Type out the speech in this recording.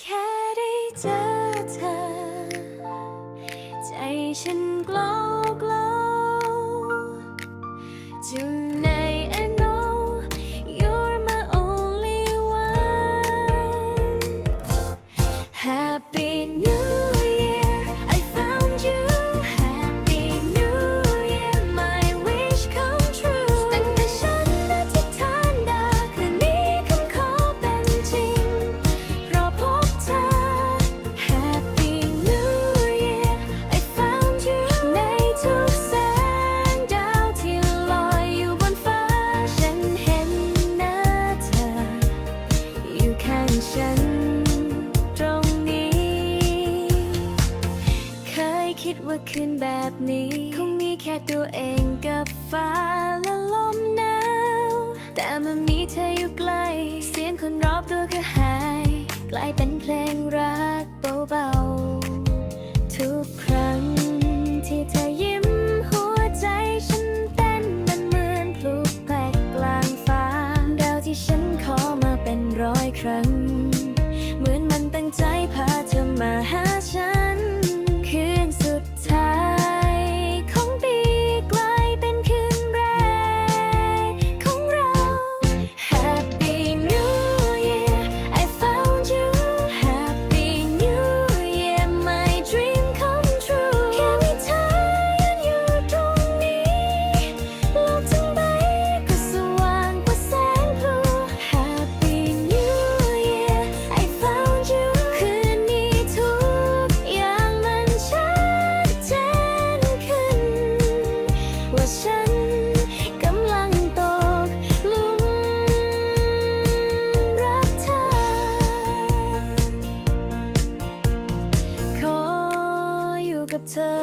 แค่ได้เจอเธอ ใจฉัน glow glow ฉันตรงนี้ เคยคิดว่าคืนแบบนี้ คงมีแค่ตัวเองกับฟ้าและลมหนาว แต่มันมีเธออยู่ใกล้ เสียงคนรอบตัวก็หาย กลายเป็นเพลงรักเบาๆ winter